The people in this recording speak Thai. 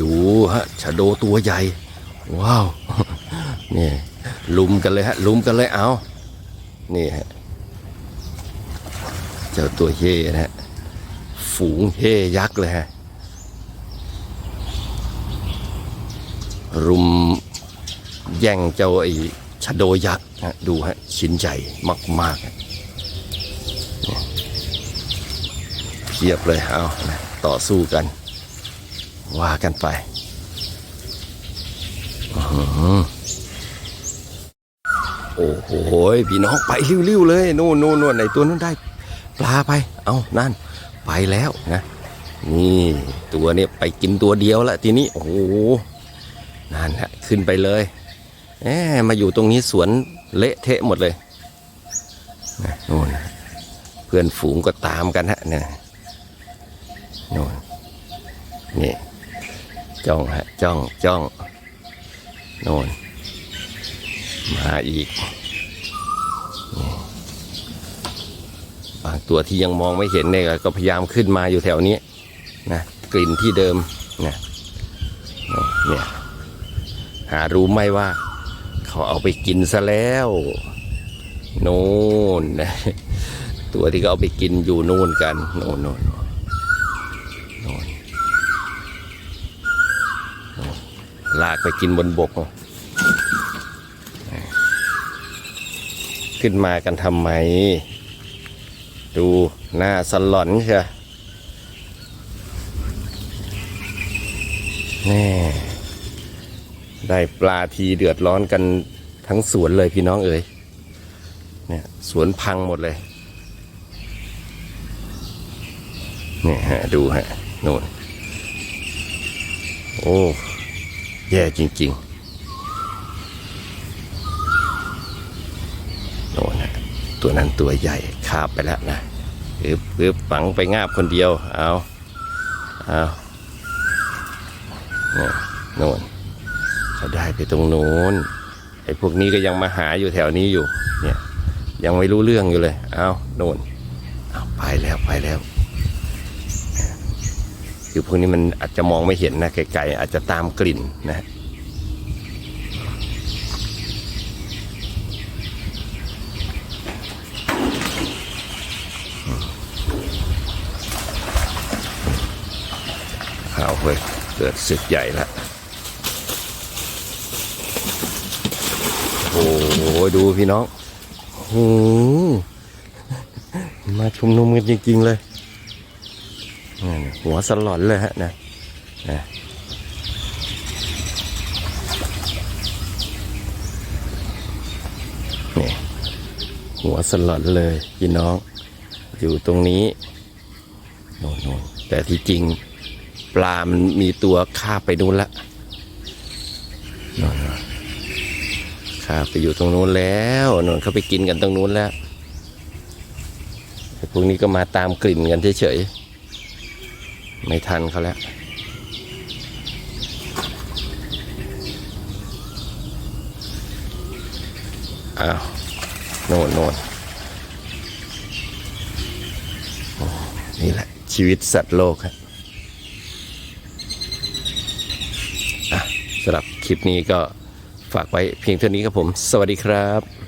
ดูฮะชะโดตัวใหญ่ ว้าว นี่ ลุมกันเลยฮะ ลุมกันเลยเอานี่ฮะ เจ้าตัวเฮนะฮะ ฝูงเฮยักษ์เลยฮะ รุมแย่งเจ้าไอ้ชะโดยักษ์ฮะ ดูฮะ ชิ้นใหญ่มากๆเนี่ยเพียบเลยเอานะต่อสู้กัน ว่ากันไปโอ้โหพี่น้องไปริ้วๆเลยนู่นนู่นนู่นในตัวนั้นได้ ปลาไป เอานั่น ไปแล้วนะนี่ตัวเนี้ไปกินตัวเดียวละทีนี้โอ้โหนั่นฮะขึ้นไปเลยแหมมาอยู่ตรงนี้สวนเละเทะหมดเลยนะนู่นเพื่อนฝูงก็ตามกันฮะเนี่ยนู่นนี่ จ้องฮะจ้องจ้องโน่นมาอีก บางตัวที่ยังมองไม่เห็นเนี่ยก็พยายามขึ้นมาอยู่แถวนี้นะกลิ่นที่เดิมนะเนี่ยหารู้ไหมว่า เขาเอาไปกินซะแล้วโน่นนะตัวที่เขาเอาไปกินอยู่นู่นกันโน่นโน่นโน่นโน่นโน่น ลากไปกินบนบก ขึ้นมากันทำไม ดูหน้าสลอนเชียแน่ได้ปลาทีเดือดร้อนกันทั้งสวนเลยพี่น้องเอ๋ยเนี่ยสวนพังหมดเลยเนี่ยฮะดูฮะโน่นโอ้ แย่จริงๆโน่นฮะตัวนั้นตัวใหญ่คาบไปแล้วนะอึบอึบฝังไปงาบคนเดียว เอาเอาโน่นเขาได้ไปตรงโน้นไอ้พวกนี้ก็ยังมาหาอยู่แถวนี้อยู่ เนี่ย ยังไม่รู้เรื่องอยู่เลย เอาโน่นเอาไปแล้วไปแล้ว คือพวกนี้มันอาจจะมองไม่เห็นนะไกลๆอาจจะตามกลิ่นนะเอาเว้ยเกิดศึกใหญ่ล้วโอ้โหดูพี่น้องโอ้มาชุมนุมกันจริงๆเลย หัวสลอนเลยฮะนะนะนี่หัวสลอนเลยพี่น้อง อยู่ตรงนี้โน่นแต่ที่จริงปลามันมีตัวคาไปนู้นละนู่นๆคาไปอยู่ตรงนู้นแล้วนนเขาไปกินกันตรงนู้นแล้วพวกนี้ก็มาตามกลิ่นกันเฉยๆ ไม่ทันเขาแล้ว อ้าว โน่นโน่นนี่แหละ ชีวิตสัตว์โลกครับสำหรับคลิปนี้ก็ฝากไว้เพียงเท่านี้ครับผม สวัสดีครับ